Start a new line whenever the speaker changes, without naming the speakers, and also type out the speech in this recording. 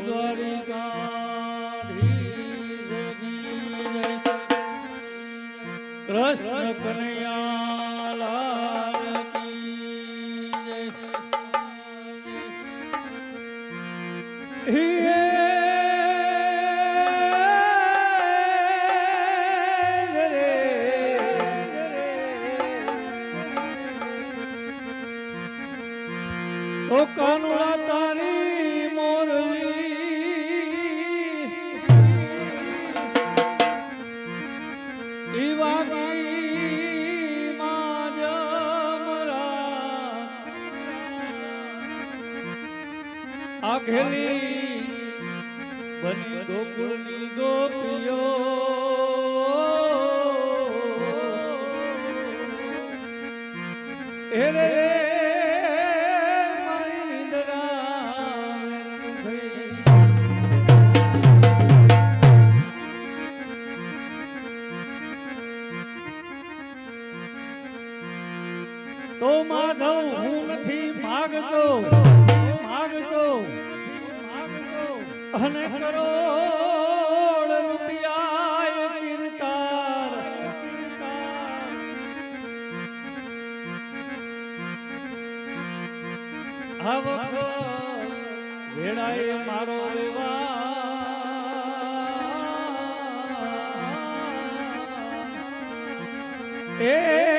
God. આઘેલી બની ગોકુળની ગોપીઓ. એ રે તો માધવ હું નથી માગતો અને કરોડ રૂપિયા કીર્તાર. કીર્તાર આ વખત વેળાએ મારો વિવાહ એ